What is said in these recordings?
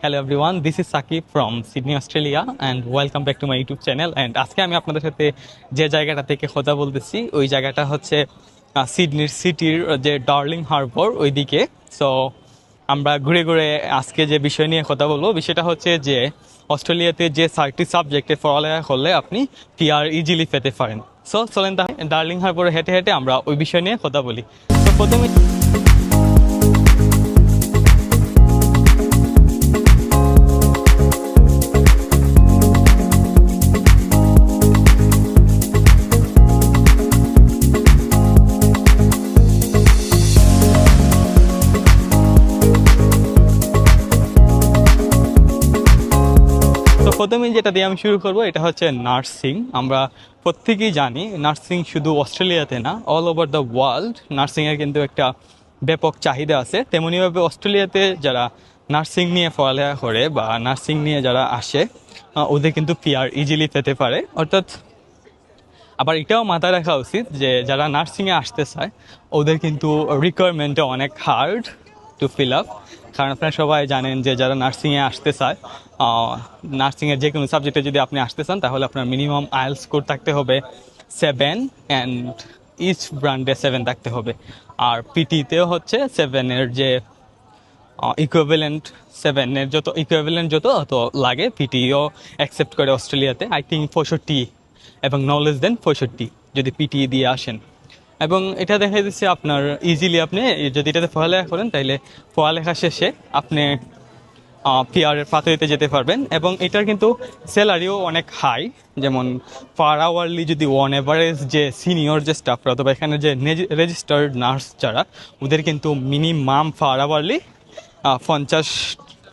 Hello everyone this is Sakib from Sydney Australia and welcome back to my YouTube channel and আজকে আমি আপনাদের সাথে যে জায়গাটা থেকে কথা বলতেছি, ওই জায়গাটা হচ্ছে সিডনির সিটির যে ডার্লিং হারবার ওইদিকে। সো আমরা ঘুরে ঘুরে আজকে যে বিষয় নিয়ে কথা বলব, বিষয়টা হচ্ছে যে অস্ট্রেলিয়াতে যে চারটি সাবজেক্টে পড়ালেখা করলে আপনি পিআর ইজিলি পেতে পারেন। সো চলেন ডার্লিং হারবারে হেঁটে হেঁটে আমরা ওই বিষয় নিয়ে কথা বলি। তো প্রথমে তো প্রথমেই যেটা দিয়ে আমি শুরু করব, এটা হচ্ছে নার্সিং। আমরা প্রত্যেকেই জানি নার্সিং শুধু অস্ট্রেলিয়াতে না অল ওভার দ্য ওয়ার্ল্ড নার্সিংয়ের কিন্তু একটা ব্যাপক চাহিদা আছে। তেমনিভাবে অস্ট্রেলিয়াতে যারা নার্সিং নিয়ে পড়ালেখা করে বা নার্সিং নিয়ে যারা আসে ওদের কিন্তু পিআর ইজিলি পেতে পারে। অর্থাৎ আবার এটাও মাথায় রাখা উচিত যে যারা নার্সিংয়ে আসতে চায়, ওদের কিন্তু রিকোয়ারমেন্টটা অনেক হার্ড টু ফিল আপ কারণ আপনারা সবাই জানেন যে যারা নার্সিংয়ে আসতে চায় নার্সিংয়ের যে কোনো সাবজেক্টে যদি আপনি আসতে চান, তাহলে আপনার মিনিমাম আইএল স্কোর থাকতে হবে সেভেন অ্যান্ড ইচ ব্র্যান্ডে সেভেন থাকতে হবে। আর পিটিতেও হচ্ছে সেভেনের যে ইকুইভ্যালেন্ট সেভেনের যত ইকুইভ্যালেন্ট যত অত লাগে। পিটিও অ্যাকসেপ্ট করে অস্ট্রেলিয়াতে আই থিঙ্ক পঁয়ষট্টি এবং নলেজ দেন পঁয়ষট্টি, যদি পিটি দিয়ে আসেন। এবং এটা দেখা যাচ্ছে আপনার ইজিলি আপনি, যদি এটাতে পড়ালেখা করেন, তাইলে পড়ালেখা শেষে আপনি পিআর এর পাথরিতে যেতে পারবেন। এবং এটার কিন্তু স্যালারিও অনেক হাই যেমন পার আওয়ারলি যদি ওয়ান এভারেজ যে সিনিয়র যে স্টাফরা অথবা এখানে যে রেজিস্টার্ড নার্স যারা, ওদের কিন্তু মিনিমাম পার আওয়ারলি পঞ্চাশ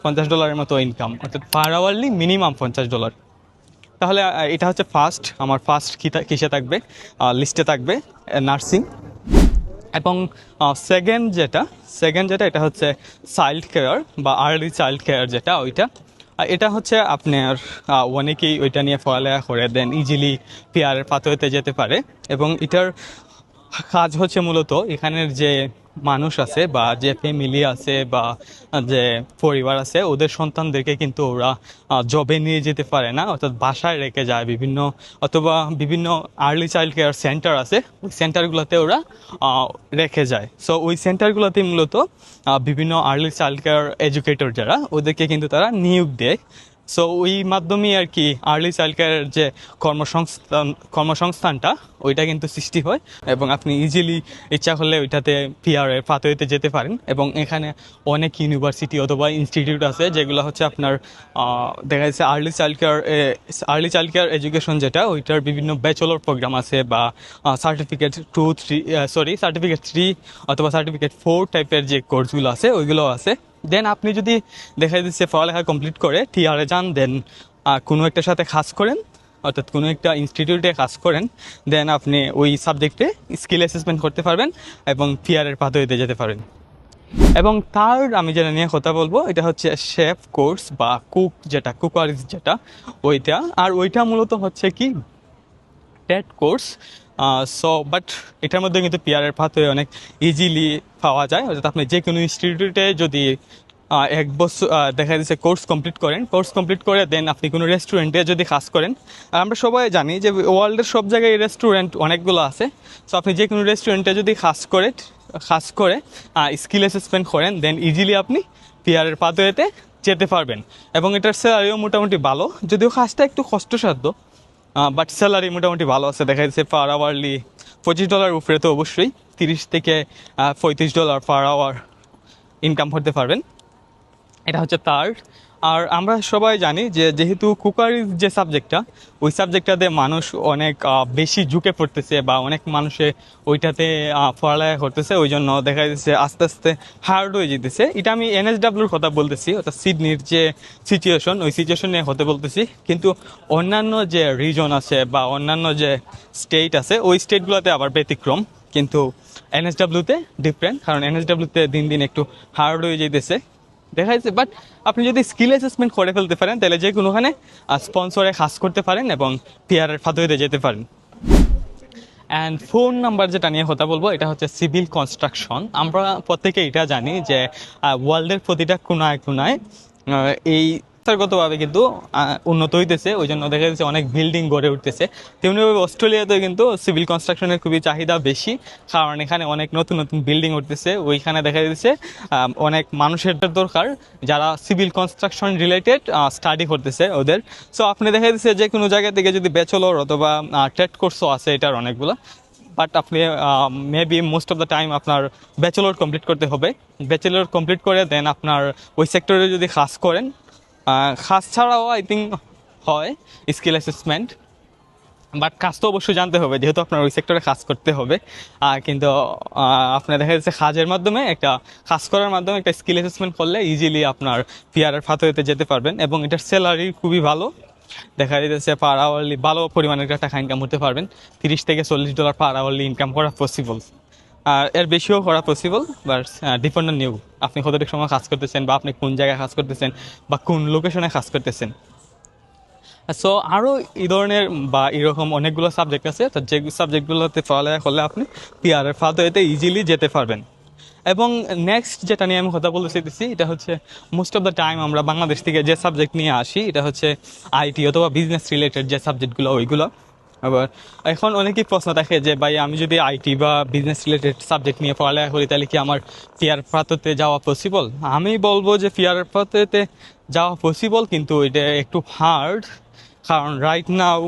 পঞ্চাশ ডলারের মতো ইনকাম অর্থাৎ পার আওয়ারলি মিনিমাম পঞ্চাশ ডলার তাহলে এটা হচ্ছে ফার্স্ট আমার ফার্স্ট কিসে থাকবে? লিস্টে থাকবে নার্সিং এবং সেকেন্ড যেটা সেকেন্ড যেটা, এটা হচ্ছে চাইল্ড কেয়ার বা আর্লি চাইল্ড কেয়ার যেটা, ওইটা। এটা হচ্ছে আপনার অনেকেই ওইটা নিয়ে পড়ালেখা করে দেন ইজিলি পেয়ারের পাথরেতে যেতে পারে। এবং এটার কাজ হচ্ছে মূলত, এখানের যে মানুষ আছে বা যে ফ্যামিলি আছে বা যে পরিবার আছে, ওদের সন্তানদেরকে কিন্তু ওরা জবে নিয়ে যেতে পারে না। অর্থাৎ বাসায় রেখে যায় বিভিন্ন, অথবা বিভিন্ন আর্লি চাইল্ড কেয়ার সেন্টার আছে। ওই সেন্টারগুলোতে ওরা রেখে যায়। সো ওই সেন্টারগুলোতে মূলত বিভিন্ন আর্লি চাইল্ড কেয়ার এডুকেটর যারা, ওদেরকে কিন্তু তারা নিয়োগ দেয়। সো ওই মাধ্যমে আর কি আর্লি চাইল্ড কেয়ারের যে কর্মসংস্থান, কর্মসংস্থানটা, ওইটা কিন্তু সৃষ্টি হয় এবং আপনি ইজিলি ইচ্ছা করলে ওইটাতে পিআর এর পাথরিতে যেতে পারেন এবং এখানে অনেক ইউনিভার্সিটি অথবা ইনস্টিটিউট আছে যেগুলো হচ্ছে আপনার দেখা যাচ্ছে early child care early child care education যেটা, ওইটার বিভিন্ন ব্যাচেলর প্রোগ্রাম আছে বা certificate two three sorry certificate three অথবা সার্টিফিকেট ফোর টাইপের যে কোর্সগুলো আছে ওইগুলো আছে। দেন আপনি যদি দেখা যাচ্ছে পড়ালেখা কমপ্লিট করে টিআরে যান দেন কোনো একটার সাথে কাজ করেন, অর্থাৎ কোনো একটা ইনস্টিটিউটে কাজ করেন দেন আপনি ওই সাবজেক্টে স্কিল অ্যাসেসমেন্ট করতে পারবেন এবং পিআরের পাথরিতে যেতে পারেন এবং থার্ড আমি যেটা নিয়ে কথা বলব, এটা হচ্ছে শেফ কোর্স বা কুক যেটা কুকারিজ যেটা, ওইটা। আর ওইটা মূলত হচ্ছে কি টেট কোর্স সো বাট এটার মধ্যে কিন্তু পিয়ারের পাথরে অনেক ইজিলি পাওয়া যায়। অর্থাৎ আপনি যে কোনো ইনস্টিটিউটে যদি এক বছর দেখা যাচ্ছে কোর্স কমপ্লিট করেন কোর্স কমপ্লিট করে দেন আপনি কোনো রেস্টুরেন্টে যদি কাজ করেন, আর আমরা সবাই জানি যে ওয়ার্ল্ডের সব জায়গায় রেস্টুরেন্ট অনেকগুলো আছে। সো আপনি যে কোনো রেস্টুরেন্টে যদি কাজ করে কাজ করে স্কিল অ্যাসেসমেন্ট করেন দেন ইজিলি আপনি পিয়ারের পাথরেতে যেতে পারবেন। এবং এটার স্যালারিও মোটামুটি ভালো। যদিও কাজটা একটু কষ্টসাধ্য বাট স্যালারি মোটামুটি ভালো আছে। দেখা যাচ্ছে পার আওয়ারলি পঁচিশ ডলার উপরে তো অবশ্যই, তিরিশ থেকে পঁয়ত্রিশ ডলার পার আওয়ার ইনকাম করতে পারবেন। এটা হচ্ছে থার্ড আর আমরা সবাই জানি যে যেহেতু কুকারি যে সাবজেক্টটা ওই সাবজেক্টটাতে মানুষ অনেক বেশি ঝুঁকে পড়তেছে বা অনেক মানুষে ওইটাতে পড়ালেখা করতেছে ওই জন্য দেখা যাচ্ছে আস্তে আস্তে হার্ড হয়ে যেতেছে। এটা আমি এনএসডাব্লিউর কথা বলতেছি, অর্থাৎ সিডনির যে সিচুয়েশন ওই সিচুয়েশন হতে বলতেছি। কিন্তু অন্যান্য যে রিজন আছে বা অন্যান্য যে স্টেট আছে, ওই স্টেটগুলোতে আবার ব্যতিক্রম। কিন্তু এনএসডাব্লিউতে ডিফারেন্ট কারণ এনএসডাব্লিউতে দিন দিন একটু হার্ড হয়ে যেতেছে। দেখা যাচ্ছে বাট আপনি যদি স্কিল অ্যাসেসমেন্ট করে ফেলতে পারেন, তাহলে যে কোনোখানে স্পন্সরে কাজ করতে পারেন এবং পিয়ারের ফাদুইতে যেতে পারেন। অ্যান্ড ফোন নাম্বার যেটা নিয়ে কথা বলব, এটা হচ্ছে সিভিল কনস্ট্রাকশন আমরা প্রত্যেকে এটা জানি যে ওয়ার্ল্ডের প্রতিটা কোনায় কোনায় এই গতভাবে কিন্তু উন্নত হইতেছে। ওই জন্য দেখা যাচ্ছে অনেক বিল্ডিং গড়ে উঠতেছে। তেমনিভাবে অস্ট্রেলিয়াতে কিন্তু সিভিল কনস্ট্রাকশনের খুবই চাহিদা বেশি। কারণ এখানে অনেক নতুন নতুন বিল্ডিং উঠতেছে। ওইখানে দেখা যাচ্ছে অনেক মানুষের দরকার যারা সিভিল কনস্ট্রাকশন রিলেটেড স্টাডি করতেছে ওদের। সো আপনি দেখা যাচ্ছে যে কোনো জায়গা থেকে যদি ব্যাচেলর অথবা টেট কোর্সও আছে এটার অনেকগুলো। বাট আপনি maybe most of the time আপনার ব্যাচেলর কমপ্লিট করতে হবে। ব্যাচেলর কমপ্লিট করে দেন আপনার ওই সেক্টরে যদি কাজ করেন কাজ ছাড়াও আই থিঙ্ক হয় স্কিল অ্যাসেসমেন্ট বাট কাজ তো অবশ্যই জানতে হবে, যেহেতু আপনার ওই সেক্টরে কাজ করতে হবে। কিন্তু আপনার দেখা যাচ্ছে কাজের মাধ্যমে একটা কাজ করার মাধ্যমে একটা স্কিল অ্যাসেসমেন্ট করলে ইজিলি আপনার পিআরের ফাতোয়েতে যেতে পারবেন, এবং এটার স্যালারি খুবই ভালো। দেখা যাচ্ছে পার আওয়ারলি ভালো পরিমাণের টাকা ইনকাম করতে পারবেন, তিরিশ থেকে চল্লিশ ডলার পার আওয়ারলি ইনকাম করা পসিবল আর এর বেশিও করা possible but depend on new আপনি কতটুকু সময় কাজ করতেছেন বা আপনি কোন জায়গায় কাজ করতেছেন বা কোন লোকেশনে কাজ করতেছেন। সো আরও এই ধরনের বা এরকম অনেকগুলো সাবজেক্ট আছে, তো যে সাবজেক্টগুলোতে পড়ালেখা করলে আপনি পিআরের ফাদোয়েতে ইজিলি যেতে পারবেন। এবং নেক্সট যেটা নিয়ে আমি কথা বলতে চাইতেছি, এটা হচ্ছে মোস্ট অফ দ্য টাইম আমরা বাংলাদেশ থেকে যে সাবজেক্ট নিয়ে আসি, এটা হচ্ছে আইটি অথবা বিজনেস রিলেটেড যে সাবজেক্টগুলো ওইগুলো। আবার এখন অনেকেই প্রশ্ন থাকে যে, ভাই, আমি যদি আইটি বা বিজনেস রিলেটেড সাবজেক্ট নিয়ে পড়ালেখা করি, তাহলে কি আমার পিয়ার প্রাততে যাওয়া পসিবল আমি বলব যে পিয়ার প্রাততে যাওয়া পসিবল কিন্তু এটা একটু হার্ড কারণ রাইট নাও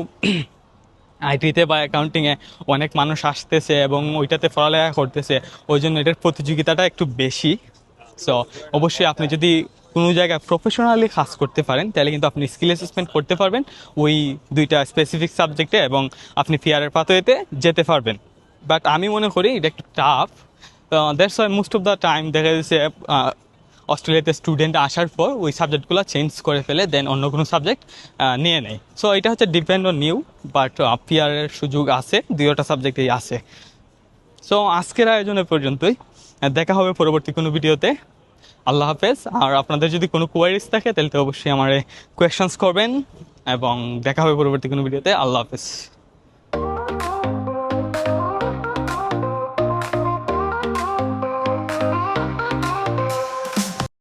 আইটিতে বা অ্যাকাউন্টিংয়ে অনেক মানুষ আসতেছে এবং ওইটাতে পড়ালেখা করতেছে। ওই জন্য এটার প্রতিযোগিতাটা একটু বেশি। সো অবশ্যই আপনি যদি কোনো জায়গায় প্রফেশনালি কাজ করতে পারেন, তাহলে কিন্তু আপনি স্কিল অ্যাসেসমেন্ট করতে পারবেন ওই দুইটা স্পেসিফিক সাবজেক্টে এবং আপনি পিয়ারের পাথওয়েতে যেতে পারবেন। বাট আমি মনে করি এটা একটু tough that's why most of the time দেখা যাচ্ছে অস্ট্রেলিয়াতে স্টুডেন্ট আসার পর ওই সাবজেক্টগুলো চেঞ্জ করে ফেলে দেন অন্য কোনো সাবজেক্ট নিয়ে নেয়। সো এটা হচ্ছে ডিপেন্ড অন নিউ বাট পিয়ারের সুযোগ আছে দুইটা সাবজেক্টেই আছে। সো আজকের আয়োজনে পর্যন্তই, দেখা হবে পরবর্তী কোনো ভিডিওতে আল্লাহ হাফেজ। আর আপনাদের যদি কোনো কোয়ারিজ থাকে, তাহলে তো অবশ্যই আমার কোয়েশনস করবেন। এবং দেখা হবে পরবর্তী কোনো ভিডিওতে আল্লাহ হাফেজ।